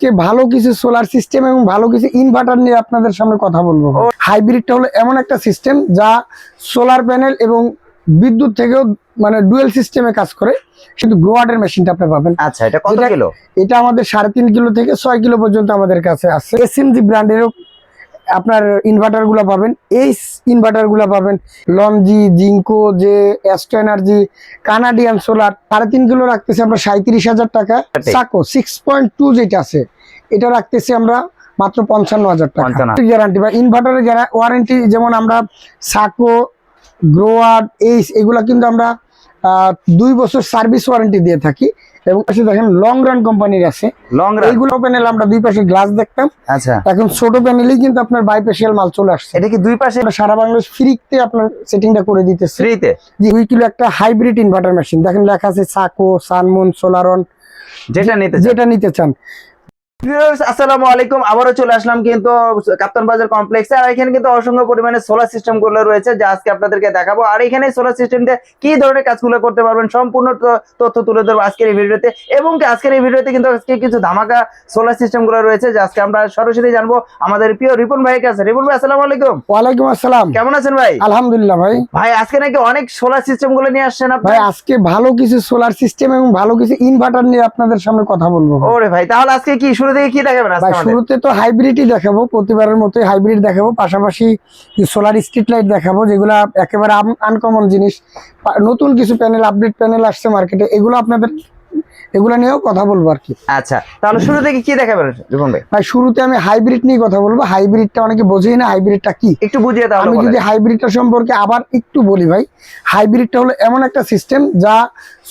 আজকে ভালো কিছু সোলার সিস্টেম এবং ভালো কিছু ইনভার্টার নিয়ে আপনাদের সামনে কথা বলব। হাইব্রিডটা হলো এমন একটা সিস্টেম যা সোলার প্যানেল এবং বিদ্যুৎ থেকেও মানে ডুয়েল সিস্টেমে কাজ করে কিন্তু গ্রোয়ার্ডের মেশিনটা আপনি পাবেন। আচ্ছা এটা কত কিলো? এটা আমাদের সাড়ে তিন কিলো থেকে ছয় কিলো পর্যন্ত আমাদের কাছে আছে। এসএমজি ব্র্যান্ডেরও আপনার ইনভার্টারগুলো পাবেন এই ইনভার্টারগুলো পাবেন লনজি জিঙ্কো যে অ্যাস্ট্রো এনার্জি কানাডিয়ান সোলার সাড়ে তিন কিলো রাখতেছি আমরা সাঁত্রিশ হাজার টাকা। সাকো সিক্স পয়েন্ট টু যেটা আছে এটা রাখতেছি আমরা মাত্র পঞ্চান্ন হাজার টাকা। গ্যারান্টি বা ইনভার্টারের ওয়ারেন্টি যেমন আমরা সাকো গ্রোয়ার এই এগুলা কিন্তু আমরা দুই বছর সার্ভিস ওয়ারেন্টি দিয়ে থাকি। এবং পাশে দেখেন লং রান কোম্পানির আছে। লং রান এইগুলো প্যানেল আমরা দুই পাশে গ্লাস দেখতাম। আচ্ছা। এখন ছোট প্যানেলেই কিন্তু আপনার বাইপেশিয়াল মাল চলে আসছে। এটা কি দুই পাশে? সারা বাংলাদেশ ফ্রিতে আপনার সেটিংটা করে দিতে ফ্রিতে যে দুই কিলো একটা হাইব্রিড ইনভার্টার মেশিন দেখেন লেখা আছে সাকো সানমুন সোলারন যেটা নিতে যেটা নিতে চান। আসসালামু আলাইকুম। আবারও চলে আসলাম কিন্তু কাপ্তান বাজার কমপ্লেক্সে আর এখানে কিন্তু অসংখ্য পরিমাণে সোলার সিস্টেমগুলো রয়েছে যা আজকে আপনাদেরকে দেখাবো। আর এখানে সোলার সিস্টেম দিয়ে কি ধরনের কাজগুলো করতে পারবেন সম্পূর্ণ তথ্য তুলে ধরবো আজকের এই ভিডিওতে। এবং আজকের এই ভিডিওতে কিন্তু আজকে কিছু ধামাকা সোলার সিস্টেমগুলো রয়েছে যা আজকে আমরা সরাসরি জানব আমাদের প্রিয় রিপন ভাইয়ের কাছে। রিপন ভাই আসসালামু আলাইকুম। ওয়ালাইকুম আসসালাম। কেমন আছেন ভাই? আলহামদুলিল্লাহ ভাই। ভাই আজকে নাকি অনেক সোলার সিস্টেমগুলো নিয়ে আসছেন ভাই আজকে ভালো কিছু সোলার সিস্টেম এবং ভালো কিছু ইনভার্টার নিয়ে আপনাদের সামনে কথা বলব। ওরে ভাই তাহলে আজকে কি শুরু থেকে কি দেখাবেন ভাই শুরুতে তো হাইব্রিডই দেখাবো প্রতিবারের মতোই হাইব্রিড দেখাবো পাশাপাশি সোলার স্ট্রিট লাইট দেখাবো যেগুলো একেবারে আনকমন জিনিস। নতুন কিছু প্যানেল আপডেট প্যানেল আসছে মার্কেটে এগুলো আপনাদের এগুলো নিয়েও কথা বলব আর কি। আচ্ছা তাহলে শুরু থেকে কি দেখাবেন রিপন ভাই? ভাই শুরুতে আমি হাইব্রিড নিয়ে কথা বলব। হাইব্রিডটা অনেকে বোঝেই না হাইব্রিডটা কি? একটু বুঝিয়ে তাহলে আমি। যদি হাইব্রিডটা সম্পর্কে আবার একটু বলি ভাই হাইব্রিডটা হলো এমন একটা সিস্টেম যা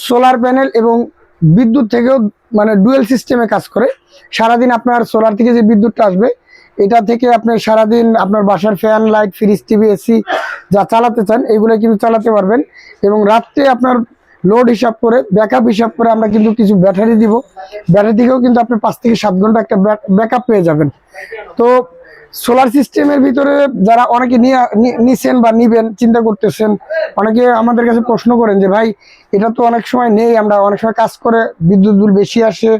সোলার প্যানেল এবং বিদ্যুৎ থেকেও মানে ডুয়েল সিস্টেমে কাজ করে। সারাদিন আপনার সোলার থেকে যে বিদ্যুৎটা আসবে, এটা থেকে আপনি সারাদিন আপনার বাসার fan light fridge TV AC যা চালাতে চান, এগুলো কিন্তু চালাতে পারবেন। এবং রাত্রে আপনার লোড হিসাব করে ব্যাকআপ হিসাব করে আমরা কিন্তু কিছু ব্যাটারি দিব। ব্যাটারি থেকেও কিন্তু আপনি পাঁচ থেকে সাত ঘণ্টা একটা ব্যাকআপ পেয়ে যাবেন। তো সোলার সিস্টেমের ভিতরে যারা অনেকে নিছেন বা নিবেন, চিন্তা করতেছেন, অনেকে আমাদের কাছে প্রশ্ন করেন যে, ভাই, এটা তো অনেক সময় নেই, আমরা অনেক সময় কাজ করে বিদ্যুৎ বিল বেশি আসে,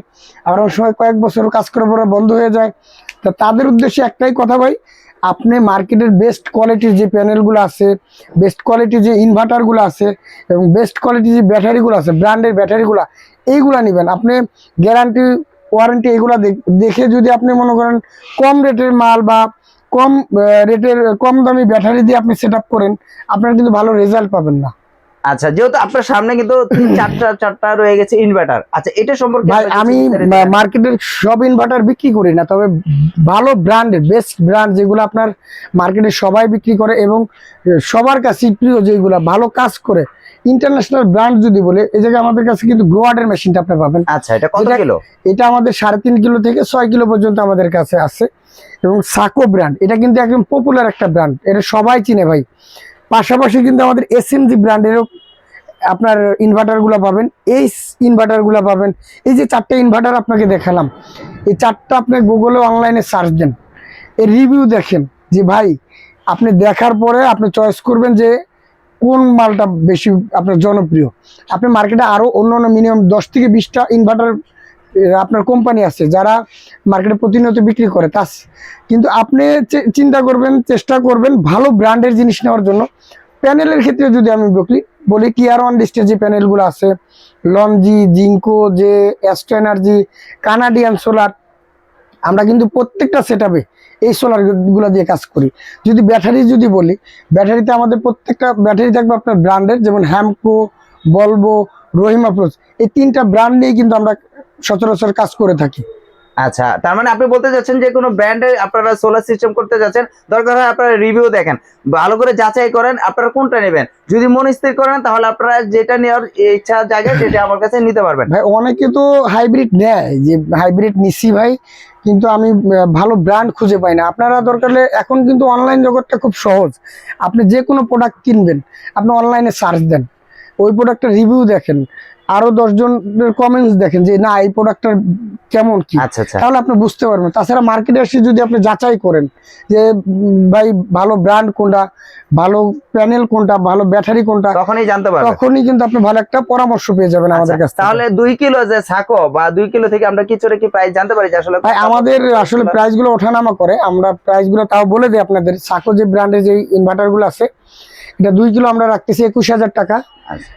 আবার অনেক সময় কয়েক বছর কাজ করে পরে বন্ধ হয়ে যায়। তা তাদের উদ্দেশ্যে একটাই কথা ভাই, আপনি মার্কেটের বেস্ট কোয়ালিটির যে প্যানেলগুলো আছে বেস্ট কোয়ালিটির যে ইনভার্টারগুলো আছে, এবং বেস্ট কোয়ালিটির যে ব্যাটারিগুলো আছে ব্র্যান্ডের ব্যাটারিগুলো, এইগুলা নেবেন। আপনি গ্যারান্টি ওয়ারেন্টি এগুলা দেখ- যদি আপনি মনে করেন কম রেটের মাল বা কম রেটের কম দামি ব্যাটারি দিয়ে আপনি সেট করেন আপনার কিন্তু ভালো রেজাল্ট পাবেন না। আচ্ছা যেহেতু আপনার সামনে কিন্তু চারটা চারটা রয়ে গেছে ইনভার্টার আচ্ছা এটা সম্পর্কে ভাই আমি মার্কেটের সব ইনভার্টার বিক্রি করি না তবে ভালো ব্র্যান্ডের বেস্ট ব্র্যান্ড যেগুলো আপনার মার্কেটে সবাই বিক্রি করে এবং সবার কাছে প্রিয় যেগুলো ভালো কাজ করে ইন্টারন্যাশনাল ব্র্যান্ড যদি বলে এই জায়গায় আমাদের কাছে কিন্তু গ্রোয়ার্ডের মেশিনটা আপনি পাবেন। আচ্ছা এটা কত কিলো? এটা আমাদের সাড়ে তিন কিলো থেকে ছয় কিলো পর্যন্ত আমাদের কাছে আছে। এবং সাকো ব্র্যান্ড এটা কিন্তু একদম পপুলার একটা ব্র্যান্ড এটা সবাই চিনে ভাই। পাশাপাশি কিন্তু আমাদের এসএমজি ব্র্যান্ডেরও আপনার ইনভার্টারগুলো পাবেন। এই ইনভার্টারগুলো পাবেন। এই যে চারটে ইনভার্টার আপনাকে দেখালাম এই চারটা আপনি গুগলে অনলাইনে সার্চ দেন। এর রিভিউ দেখেন যে ভাই আপনি দেখার পরে আপনি চয়েস করবেন যে কোন মালটা বেশি আপনার জনপ্রিয়? আপনি মার্কেটে আরও অন্য অন্য মিনিমাম দশ থেকে বিশটা ইনভার্টার আপনার কোম্পানি আছে যারা মার্কেটে প্রতিনিয়ত বিক্রি করে তা কিন্তু আপনি চিন্তা করবেন, চেষ্টা করবেন ভালো ব্র্যান্ডের জিনিস নেওয়ার জন্য। প্যানেলের ক্ষেত্রে যদি আমি বলি বলি টিয়ার ওয়ান লিস্টের যে প্যানেলগুলো আছে। লনজি জিঙ্কো যে অ্যাস্ট্রো এনার্জি কানাডিয়ান সোলার আমরা কিন্তু প্রত্যেকটা সেট এই সোলারগুলো দিয়ে কাজ করি। যদি ব্যাটারি যদি বলি ব্যাটারিতে আমাদের প্রত্যেকটা ব্যাটারি থাকবে আপনার ব্র্যান্ডের যেমন হ্যামকো বলব রহিমা প্রোজ এই তিনটা ব্র্যান্ড নিয়ে কিন্তু আমরা সচরাচর কাজ করে থাকি। আচ্ছা তার মানে আপনি বলতে যাচ্ছেন যে কোনো ব্র্যান্ডে আপনারা সোলার সিস্টেম করতে যাচ্ছেন দরকার হয় আপনারা রিভিউ দেখেন ভালো করে যাচাই করেন আপনারা কোনটা নেবেন। যদি মন স্থির করেন তাহলে আপনারা যেটা নেওয়ার ইচ্ছা জায়গায় সেটা আমার কাছে নিতে পারবেন। ভাই অনেকে তো হাইব্রিড নেয় যে হাইব্রিড নিচ্ছি ভাই কিন্তু আমি ভালো ব্র্যান্ড খুঁজে পাই না। আপনারা দরকার হলে এখন কিন্তু অনলাইন জগৎটা খুব সহজ। আপনি যে কোনো প্রোডাক্ট কিনবেন, আপনি অনলাইনে সার্চ দেন। ওই প্রোডাক্টের রিভিউ দেখেন। আরও দশজনের কমেন্টস দেখেন যে না এই প্রোডাক্টটার কেমন কি? আচ্ছা আচ্ছা। তাহলে আপনি বুঝতে পারবেন। তাছাড়া মার্কেটে এসে যদি আপনি যাচাই করেন যে ভাই ভালো ব্র্যান্ড কোনটা? ভালো প্যানেল কোনটা? ভালো ব্যাটারি কোনটা? তখনই জানতে পারবেন। তখনই কিন্তু আপনি ভালো একটা পরামর্শ পেয়ে যাবেন আমাদের কাছে তাহলে দুই কিলো যে ছাকো বা দুই কিলো থেকে আমরা কিছুটা কি প্রাইস জানতে পারি যে আসলে ভাই আমাদের আসলে প্রাইসগুলো ওঠানামা করে। আমরা প্রাইসগুলো তাও বলে দিই আপনাদের। সাকো যে ব্র্যান্ডের যে ইনভার্টারগুলো আছে এটা দুই কিলো আমরা রাখতেছি একুশ হাজার টাকা। আচ্ছা।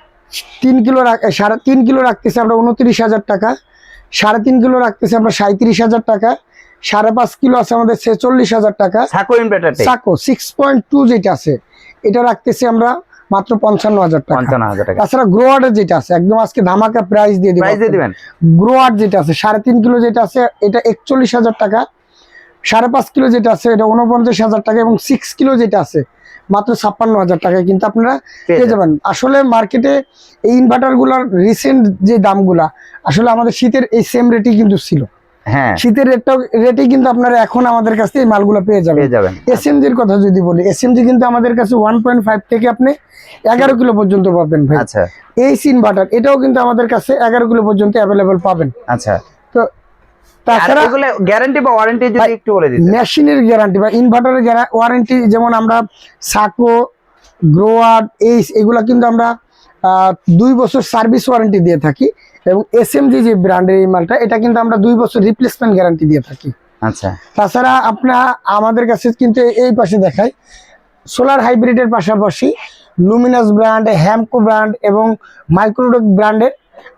তিন কিলো সাড়ে তিন কিলো রাখতেছি আমরা উনত্রিশ হাজার টাকা। সাড়ে তিন কিলো রাখতেছি আমরা সাঁত্রিশ হাজার টাকা। সাড়ে পাঁচ কিলো আছে আমাদের ছেচল্লিশ হাজার টাকা। সাকো সিক্স পয়েন্ট টু যেটা আছে এটা রাখতেছি আমরা মাত্র পঞ্চান্ন হাজার টাকা। তাছাড়া গ্রোয়ার্ডের যেটা আছে একদম আজকে ধামাকা প্রাইস দিয়ে দিবেন? গ্রোয়ার যেটা আছে সাড়ে তিন কিলো যেটা আছে এটা একচল্লিশ হাজার টাকা। সাড়ে পাঁচ কিলো যেটা আছে এটা উনপঞ্চাশ হাজার টাকা এবং সিক্স কিলো যেটা আছে মাত্র ছাপ্পান্ন হাজার টাকায় কিন্তু আপনারা পেয়ে যাবেন। আসলে মার্কেটে এই ইনভার্টারগুলার রিসেন্ট যে দামগুলা আসলে আমাদের শীতের এই সেম রেটই কিন্তু ছিল। হ্যাঁ। শীতের রেটটাও রেটেই কিন্তু আপনারা এখন আমাদের কাছ থেকে এই মালগুলো পেয়ে যাবেন। এসএমজির কথা যদি বলি এসএমজি কিন্তু আমাদের কাছে ওয়ান পয়েন্ট ফাইভ থেকে আপনি এগারো কিলো পর্যন্ত পাবেন ভাই। আচ্ছা। এই ইনভার্টার এটাও কিন্তু আমাদের কাছে এগারো কিলো পর্যন্ত অ্যাভেলেবল পাবেন। আচ্ছা। তো তাছাড়া গ্যারান্টি বা ওয়ারেন্টি যদি একটু বলে দিতেন। মেশিনের গ্যারান্টি বা ইনভার্টারের ওয়ারেন্টি যেমন আমরা সাকো গ্রোয়ার এই এগুলা কিন্তু আমরা দুই বছর সার্ভিস ওয়ারেন্টি দিয়ে থাকি এবং এসএমজি যে ব্র্যান্ডের এই মালটা এটা কিন্তু আমরা দুই বছর রিপ্লেসমেন্ট গ্যারান্টি দিয়ে থাকি। আচ্ছা। তাছাড়া আপনার আমাদের কাছে কিন্তু এই পাশে দেখায় সোলার হাইব্রিডের পাশাপাশি লুমিনাস ব্র্যান্ড হ্যামকো ব্র্যান্ড এবং মাইক্রোডক ব্র্যান্ডের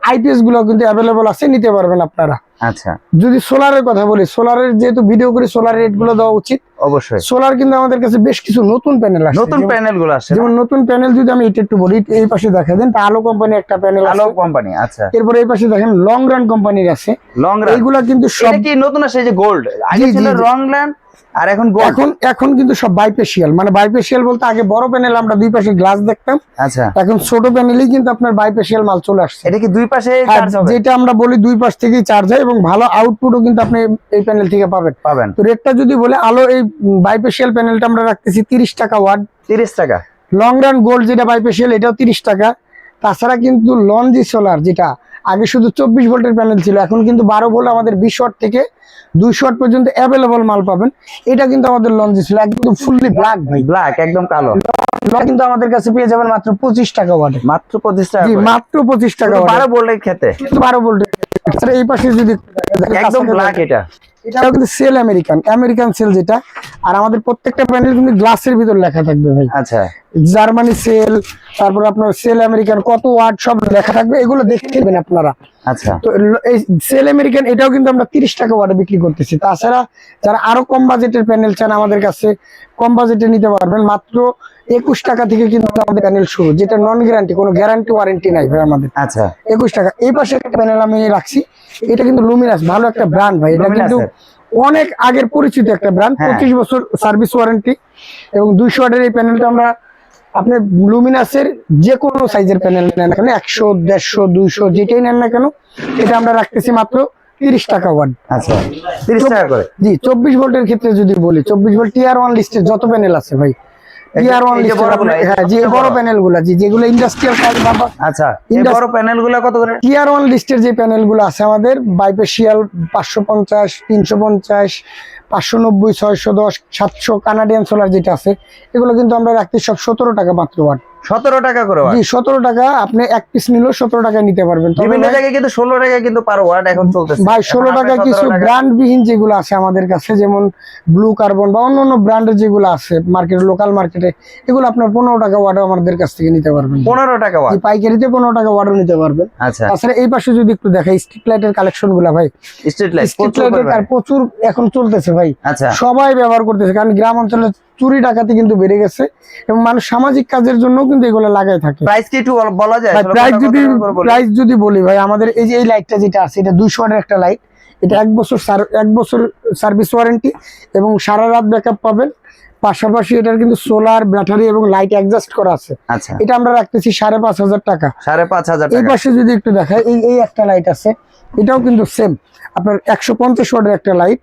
আইপিএসগুলো কিন্তু অ্যাভেলেবল আছে নিতে পারবেন আপনারা। আচ্ছা। যদি সোলারের কথা বলি সোলারের যেহেতু ভিডিও করে সোলার রেটগুলো দেওয়া উচিত অবশ্যই। সোলার কিন্তু আমাদের কাছে বেশ কিছু নতুন প্যানেল আছে নতুন প্যানেলগুলো আসছে যেমন নতুন প্যানেল যদি আমি এটা একটু বলি এই পাশে দেখা দেন আলো কোম্পানি একটা প্যানেল আলো কোম্পানি আচ্ছা। এরপরে এই পাশে দেখেন লং রান কোম্পানির আছে। লং রান এইগুলা কিন্তু সব কি নতুন আসছে? এই যে গোল্ড আগে ছিল জি, জি। আর এখন এখন এখন কিন্তু সব বাইপেশিয়াল মানে বাইপেশিয়াল বলতে আগে বড় প্যানেল আমরা দুই পাশে গ্লাস দেখতাম। আচ্ছা। এখন ছোট প্যানেলেই কিন্তু আপনার বাইপেশিয়াল মাল চলে আসছে। এটা কি দুই পাশে চার্জ হবে? যেটা আমরা বলি দুই পাশ থেকেই চার্জ হয় এবং ভালো আউটপুটও কিন্তু আপনি এই প্যানেল থেকে পাবেন। পাবেন। তো রেটটা যদি বলে আলো এই বাইপেশিয়াল প্যানেলটা আমরা রাখতেছি তিরিশ টাকা ওয়াট তিরিশ টাকা। লং রান গোল্ড যেটা বাইপেশিয়াল এটাও তিরিশ টাকা। তাছাড়া কিন্তু লঞ্জি সোলার যেটা আগে শুধু চব্বিশ ভোল্টের প্যানেল ছিল এখন কিন্তু বারো ভোল্ট আমাদের বিশ ওয়াট থেকে দুইশো ওয়াট পর্যন্ত অ্যাভেলেবল মাল পাবেন। এটা কিন্তু আমাদের লঞ্চে ছিল একদম ফুললি ব্ল্যাক ভাই। ব্ল্যাক একদম কালো। কিন্তু আমাদের কাছে পেয়ে যাবেন মাত্র পঁচিশ টাকা ওয়াটে মাত্র পঁচিশ টাকা মাত্র পঁচিশ টাকা বারো ভোল্টের খেতে বারো ভোল্টের তাছাড়া এই পাশে যদি একদম ব্ল্যাক এটা। এটাও কিন্তু সেল আমেরিকান আমেরিকান সেল যেটা। আর আমাদের প্রত্যেকটা প্যানেল কিন্তু গ্লাসের ভিতর লেখা থাকবে ভাই। আচ্ছা। জার্মানি সেল তারপর আপনার সেল আমেরিকান কত ওয়ার্ড সব লেখা থাকবে এগুলো দেখে নেবেন আপনারা। আচ্ছা। তো এই সেল আমেরিকান এটাও কিন্তু আমরা তিরিশ টাকা ওয়ার্ডে বিক্রি করতেছি। তাছাড়া যারা আরও কম বাজেটের প্যানেল চান আমাদের কাছে কম বাজেটে নিতে পারবেন। মাত্র একুশ টাকা থেকে কিন্তু আমাদের প্যানেল শুরু যেটা নন গ্যারান্টি কোনো গ্যারান্টি ওয়ারেন্টি নাই ভাই আমাদের। আচ্ছা। একুশ টাকা এই পাশে একটা প্যানেল আমি রাখছি এটা কিন্তু লুমিনাস ভালো একটা ব্র্যান্ড ভাই এটা কিন্তু অনেক আগের পরিচিত একটা ব্র্যান্ড। পঁচিশ বছর সার্ভিস ওয়ারেন্টি এবং দুইশো ওয়াটের এই প্যানেলটা আমরা আপনি লুমিনাসের যে কোনো সাইজের প্যানেল নেন না কেন একশো দেড়শো দুইশো যেটাই নেন না কেন এটা আমরা রাখতেছি মাত্র তিরিশ টাকা ওয়াট আচ্ছা তিরিশ টাকা করে। জি চব্বিশ ভোল্টের ক্ষেত্রে যদি বলি চব্বিশ ভোল্ট টিআর ওয়ান লিস্টের যত প্যানেল আছে ভাই যে বড়। প্যানেলগুলা জি যেগুলো ইন্ডাস্ট্রিয়াল কাজ আচ্ছা বড় প্যানেলগুলা কত করে টিয়ার ওয়ান লিস্টের যে প্যানেলগুলো আছে আমাদের বাইপেশিয়াল পাঁচশো পঞ্চাশ তিনশো পঞ্চাশ পাঁচশো নব্বই ছয়শো দশ সাতশো কানাডিয়ান সোলার যেটা আছে এগুলো কিন্তু আমরা রাখতে সব সতেরো টাকা মাত্র ওয়াট সতেরো টাকা করে। জি সতেরো টাকা আপনি এক পিস নিলেও সতেরো টাকায় নিতে পারবেন। তবে বিভিন্ন জায়গায় কিন্তু ষোলো টাকা কিন্তু পার ওয়াট এখন চলতেছে। ভাই ষোলো টাকা কিছু ব্র্যান্ডবিহীন যেগুলো আছে আমাদের কাছে যেমন ব্লু কার্বন বা অন্য অন্য ব্র্যান্ডের যেগুলো আছে মার্কেটে লোকাল মার্কেটে এগুলো আপনার পনেরো টাকা ওয়াটও আমাদের কাছ থেকে নিতে পারবেন। পনেরো টাকা ওয়াট এই পাইকারিতে পনেরো টাকা ওয়াটও নিতে পারবেন। আচ্ছা। তাছাড়া এই পাশে যদি একটু দেখাই স্ট্রিট লাইটের কালেকশনগুলা ভাই। স্ট্রিট লাইট স্ট্রিট লাইটের আর প্রচুর এখন চলতেছে ভাই। আচ্ছা। সবাই ব্যবহার করতেছে কারণ গ্রাম অঞ্চলে চুরি ডাকাতি কিন্তু বেড়ে গেছে এবং মানুষ সামাজিক কাজের জন্য কিন্তু এগুলো লাগাই থাকে। প্রাইস কি একটু বলা যায়? প্রাইস যদি? প্রাইস যদি বলি ভাই আমাদের এই যে এই লাইটটা যেটা আছে এটা দুইশো একটা লাইট এটা এক বছর এক বছর সার্ভিস ওয়ারেন্টি এবং সারা রাত ব্যাকআপ পাবেন। পাশাপাশি এটার কিন্তু সোলার ব্যাটারি এবং লাইট অ্যাডজাস্ট করা আছে। আচ্ছা। এটা আমরা রাখতেছি সাড়ে পাঁচ হাজার টাকা। সাড়ে পাঁচ হাজার এই পাশে যদি একটু দেখায় এই এই একটা লাইট আছে। এটাও কিন্তু সেম আপনার একশো পঞ্চাশ একটা লাইট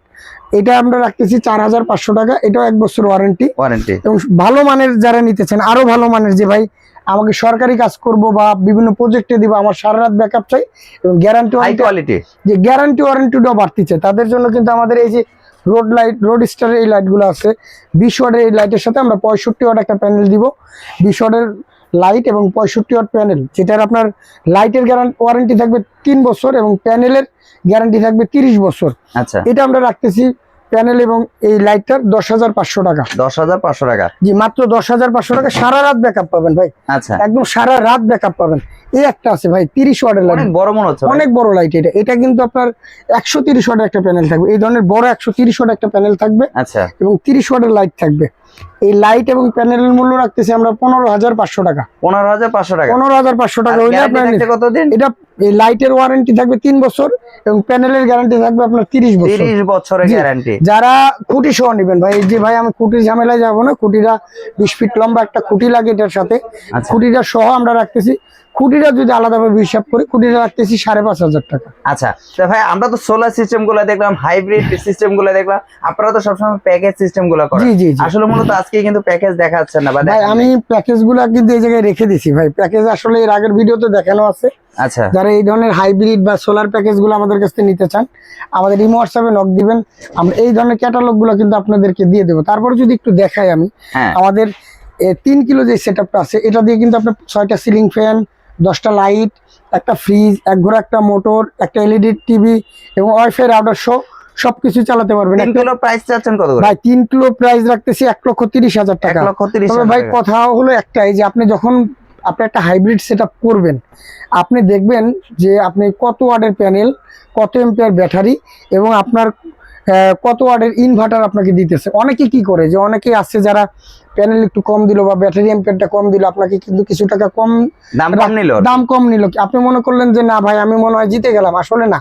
এটা আমরা রাখতেছি চার হাজার পাঁচশো টাকা এটাও এক বছর ওয়ারেন্টি ওয়ারেন্টি এবং ভালো মানের যারা নিতেছেন আরও ভালো মানের যে ভাই আমাকে সরকারি কাজ করব বা বিভিন্ন প্রজেক্টে দিব আমার সারা রাত ব্যাকআপ চাই এবং গ্যারান্টি কোয়ালিটি যে গ্যারান্টি ওয়ারেন্টিটাও বাড়তি চাই তাদের জন্য কিন্তু আমাদের এই যে রোড লাইট রোড স্টারের এই লাইটগুলো আছে। বিশ ওয়াটের এই লাইটের সাথে আমরা পঁয়ষট্টি ওয়াট একটা প্যানেল দিব। বিশ ওয়াটের লাইট এবং পঁয়ষট্টি ওয়াট প্যানেল যেটার আপনার লাইটের গ্যারান্টি ওয়ারেন্টি থাকবে তিন বছর এবং প্যানেলের গ্যারান্টি থাকবে তিরিশ বছর। আচ্ছা। এটা আমরা রাখতেছি প্যানেল এবং এই লাইটটার দশ হাজার পাঁচশো টাকা। দশ হাজার পাঁচশো টাকা। জি মাত্র দশ হাজার পাঁচশো টাকা সারা রাত ব্যাকআপ পাবেন ভাই। আচ্ছা। একদম সারা রাত ব্যাকআপ পাবেন। এই একটা আছে ভাই তিরিশ ওয়াটের লাইট বড় মনে হচ্ছে অনেক বড় লাইট এটা। এটা কিন্তু আপনার একশো তিরিশ ওয়াটের একটা প্যানেল থাকবে। এই ধরনের বড় একশো তিরিশ ওয়াট একটা প্যানেল থাকবে আচ্ছা। এবং তিরিশ ওয়াটের লাইট থাকবে। এই লাইট এবং প্যানেলের মূল্য রাখতেছি আমরা পনেরো হাজার পাঁচশো টাকা। পনেরো হাজার পাঁচশো টাকা। পনেরো হাজার পাঁচশো টাকা হইলে আপনার কতদিন? এটা এই লাইটের ওয়ারেন্টি থাকবে তিন বছর এবং প্যানেলের গ্যারান্টি থাকবে আপনার তিরিশ বছর। তিরিশ বছরের গ্যারান্টি। যারা খুঁটি সহ নেবেন ভাই এই যে ভাই আমি খুঁটির ঝামেলায় যাব না খুঁটিটা বিশ ফিট লম্বা একটা খুঁটি লাগে এটার সাথে। আচ্ছা। খুঁটিটা সহ আমরা রাখতেছি। খুঁটিটা যদি আলাদাভাবে হিসাব করি খুঁটিটা রাখতেছি সাড়ে পাঁচ হাজার টাকা। আচ্ছা তো ভাই আমরা তো সোলার সিস্টেমগুলো দেখলাম হাইব্রিড সিস্টেমগুলো দেখলাম আপনারা তো সবসময় প্যাকেজ সিস্টেমগুলো করেন। জি জি আসলে মূলত আজকে কিন্তু প্যাকেজ দেখাচ্ছেন না ভাই আমি প্যাকেজগুলা কিন্তু এই জায়গায় রেখে দিছি ভাই। প্যাকেজ আসলে এর আগের ভিডিওতে দেখানো আছে। আচ্ছা। যারা এই ধরনের হাইব্রিড বা সোলার প্যাকেজগুলো আমাদের কাছ থেকে নিতে চান আমাদের ইমো হোয়াটসঅ্যাপে নক দিবেন। আমরা এই ধরনের ক্যাটালগগুলো কিন্তু আপনাদেরকে দিয়ে দেবো। তারপরে যদি একটু দেখাই আমি হ্যাঁ। আমাদের তিন কিলো যে সেট আছে এটা দিয়ে কিন্তু আপনার ছয়টা সিলিং ফ্যান দশটা লাইট একটা ফ্রিজ এক ঘোড়া একটা মোটর একটা এলইডি টিভি এবং ওয়াইফাই রাউটার শো সবকিছু চালাতে পারবেন। তিন একটা- কিলো প্রাইস চাচ্ছেন কত ভাই তিন কিলো প্রাইস রাখতেছি এক লক্ষ তিরিশ হাজার টাকা। ভাই কথা হলো একটাই যে আপনি যখন আপনি একটা হাইব্রিড সেট করবেন। আপনি দেখবেন যে আপনি কত ওয়ার্ডের প্যানেল কত এম্পিয়ার ব্যাটারি এবং আপনার কত ওয়ার্ডের ইনভার্টার আপনাকে দিতেছে। অনেকে কি করে যে অনেকে আছে যারা প্যানেল একটু কম দিল বা ব্যাটারি এম্পিয়ারটা কম দিল আপনাকে কিন্তু কিছু টাকা কম দাম কম নিল। দাম কম নিল। আপনি মনে করলেন যে না ভাই আমি মনে হয় জিতে গেলাম। আসলে না।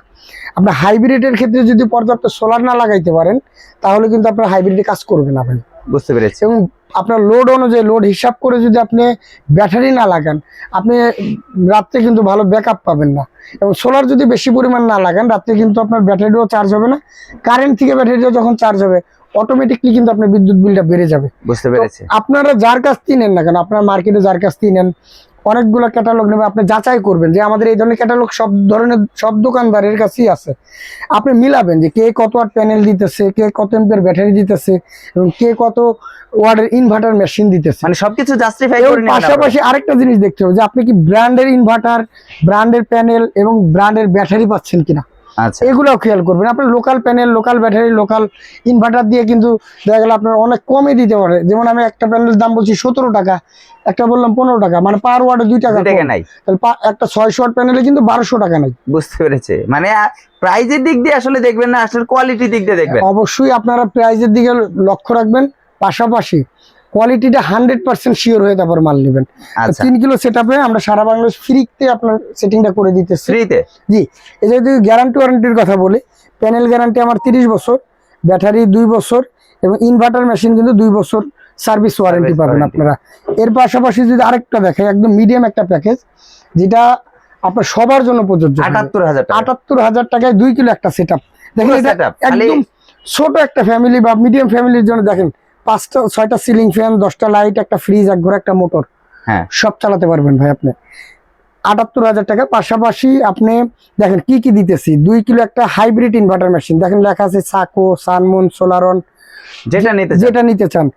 আপনার হাইব্রিডের ক্ষেত্রে যদি পর্যাপ্ত সোলার না লাগাইতে পারেন তাহলে কিন্তু আপনার হাইব্রিডে কাজ করবে না ভাই। বুঝতে পেরেছি। এবং আপনার লোড অনুযায়ী লোড হিসাব করে যদি আপনি ব্যাটারি না লাগান আপনি রাত্রে কিন্তু ভালো ব্যাকআপ পাবেন না। এবং সোলার যদি বেশি পরিমাণ না লাগান রাত্রে কিন্তু আপনার ব্যাটারিও চার্জ হবে না। কারেন্ট থেকে ব্যাটারিও যখন চার্জ হবে অটোমেটিকলি কিন্তু আপনার বিদ্যুৎ বিলটা বেড়ে যাবে। বুঝতে পেরেছি। আপনারা যার কাছ থেকে নেন না কেন আপনার মার্কেটে যার কাছ থেকে নেন অনেকগুলো ক্যাটালগ নেবে আপনি যাচাই করবেন যে আমাদের এই ধরনের ক্যাটালগ সব ধরনের সব দোকানদারের কাছেই আছে। আপনি মিলাবেন যে কে কত আর প্যানেল দিতেছে কে কত এম্পের ব্যাটারি দিতেছে এবং কে কত ওয়ার্ডের ইনভার্টার মেশিন দিতেছে। মানে সবকিছু জাস্টিফাই করে পাশাপাশি আরেকটা জিনিস দেখতে হবে যে আপনি কি ব্র্যান্ডের ইনভার্টার ব্র্যান্ডের প্যানেল এবং ব্র্যান্ডের ব্যাটারি পাচ্ছেন কিনা। আচ্ছা। এগুলোও খেয়াল করবেন। আপনার local panel local battery local inverter দিয়ে কিন্তু দেখা গেল আপনার অনেক কমে দিতে পারে। যেমন আমি একটা প্যানেলের দাম বলছি সতেরো টাকা একটা বললাম পনেরো টাকা মানে পার ওয়ার্ডে দুই টাকা নাই। তাহলে একটা ছয়শো ওয়াট প্যানেলে কিন্তু বারোশো টাকা নাই। বুঝতে পেরেছে। মানে প্রাইজের দিক দিয়ে আসলে দেখবেন না আসলে কোয়ালিটির দিক দিয়ে দেখবেন। অবশ্যই আপনারা প্রাইজের দিকে লক্ষ্য রাখবেন। পাশাপাশি কোয়ালিটিটা হান্ড্রেড পার্সেন্ট শিওর হয়ে তারপর মাল নেবেন। আচ্ছা। তিন কিলো সেট আপে আমরা সারা বাংলাদেশ ফ্রিতে আপনার সেটিংটা করে দিতেছি। ফ্রিতে জি। এই যদি গ্যারান্টি ওয়ারেন্টির কথা বলি প্যানেল গ্যারান্টি আমার তিরিশ বছর ব্যাটারি দুই বছর এবং ইনভার্টার মেশিন কিন্তু দুই বছর সার্ভিস ওয়ারেন্টি পাবেন আপনারা। এর পাশাপাশি যদি আরেকটা দেখেন একদম মিডিয়াম একটা প্যাকেজ যেটা আপনার সবার জন্য প্রযোজ্য। আটাত্তর হাজার আটাত্তর হাজার টাকায় দুই কিলো একটা সেট আপ দেখেন এটা একদম ছোট একটা ফ্যামিলি বা মিডিয়াম ফ্যামিলির জন্য দেখেন পাঁচটা ছয়টা সিলিং ফ্যান দশটা লাইট একটা ফ্রিজ এক ঘরে একটা মোটর হ্যাঁ। সব চালাতে পারবেন ভাই আপনি। আটাত্তর হাজার টাকা। পাশাপাশি আপনি দেখেন কি কি দিতেছি? দুই কিলো একটা হাইব্রিড ইনভার্টার মেশিন দেখেন লেখা আছে সাকো সানমুন সোলারন যেটা নিতে যেটা নিতে চান।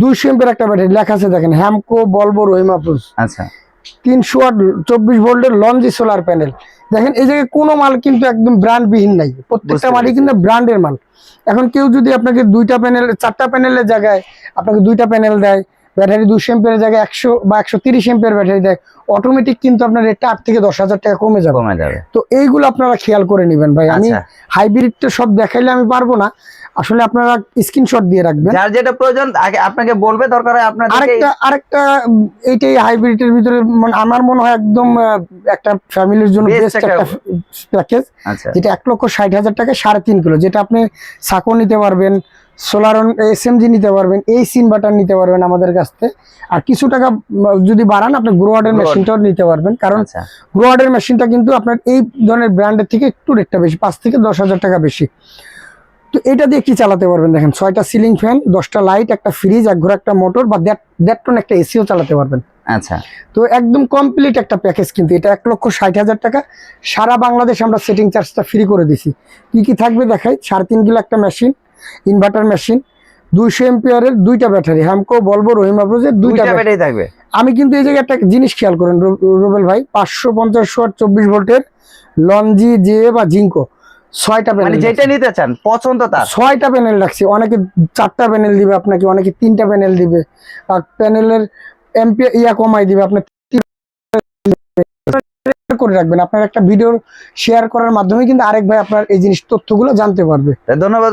দুইশো এম্পের একটা ব্যাটারি লেখা আছে দেখেন হ্যামকো বলব রহিমাপুজ আচ্ছা। তিনশো আট চব্বিশ ভোল্টের লঞ্জি সোলার প্যানেল দেখেন এই জায়গায় কোনো মাল কিন্তু একদম ব্র্যান্ডবিহীন নাই। প্রত্যেকটা মালই কিন্তু ব্র্যান্ডের মাল। এখন কেউ যদি আপনাকে দুইটা প্যানেল চারটা প্যানেলের জায়গায় আপনাকে দুইটা প্যানেল দেয় ব্যাটারি দুশো এম্পের জায়গায় একশো বা একশো তিরিশ এম্পের ব্যাটারি দেয় অটোমেটিক কিন্তু আপনার রেটটা আট থেকে দশ হাজার টাকা কমে যাবে। কমে যাবে। তো এইগুলো আপনারা খেয়াল করে নেবেন ভাই। আমি হাইব্রিড তো সব দেখাইলে আমি পারব না। আসলে আপনারা স্ক্রিনশট দিয়ে রাখবেন। যার যেটা প্রয়োজন আপনাকে বলবে দরকার হয় আপনাদেরকে আরেকটা আরেকটা এইটাই হাইব্রিডের ভিতরে মানে আমার মনে হয় একদম একটা ফ্যামিলির জন্য বেস্ট একটা- প্যাকেজ আচ্ছা। যেটা এক লক্ষ ষাট হাজার টাকা সাড়ে তিন কিলো যেটা আপনি সাকো নিতে পারবেন সোলার এসএমজি নিতে পারবেন এই সিন বাটার নিতে পারবেন আমাদের কাছ থেকে। আর কিছু টাকা যদি বাড়ান আপনি গ্রোয়ার্ডের মেশিনটাও নিতে পারবেন কারণ আচ্ছা। গ্রোয়ার্ডের মেশিনটা কিন্তু আপনার এই ধরনের ব্র্যান্ডের থেকে একটু রেটটা বেশি পাঁচ থেকে দশ হাজার টাকা বেশি। তো এটা দিয়ে কি চালাতে পারবেন দেখেন ছয়টা সিলিং ফ্যান দশটা লাইট একটা ফ্রিজ এক ঘরে একটা মোটর বা দেড় টন একটা এসিও চালাতে পারবেন। আচ্ছা। তো একদম কমপ্লিট একটা প্যাকেজ কিন্তু এটা এক লক্ষ ষাট হাজার টাকা। সারা বাংলাদেশে আমরা সেটিং চার্জটা ফ্রি করে দিছি। কি কি থাকবে দেখাই সাড়ে তিন কিলো একটা মেশিন ইনভার্টার মেশিন দুইশো এমপিয়ারের দুইটা ব্যাটারি হ্যামকো বলব রহিমা ব্রোজের দুইটা ব্যাটারি থাকবে। আমি কিন্তু এই জায়গায় একটা জিনিস খেয়াল করেন রুবেল ভাই পাঁচশো পঞ্চাশ চব্বিশ ভোল্টের লঞ্জি জে বা জিঙ্কো ছয়টা মানে প্যানেল যেটা নিতে চান পছন্দ তার? ছয়টা প্যানেল রাখছি অনেকে চারটা প্যানেল দিবে আপনাকে অনেকে তিনটা প্যানেল দিবে। আর প্যানেলের এমপি ইয়া কমাই দিবে আপনার করে রাখবেন। আপনার একটা ভিডিও শেয়ার করার মাধ্যমে কিন্তু আরেক ভাই আপনার এই জিনিস তথ্যগুলো জানতে পারবে। ধন্যবাদ।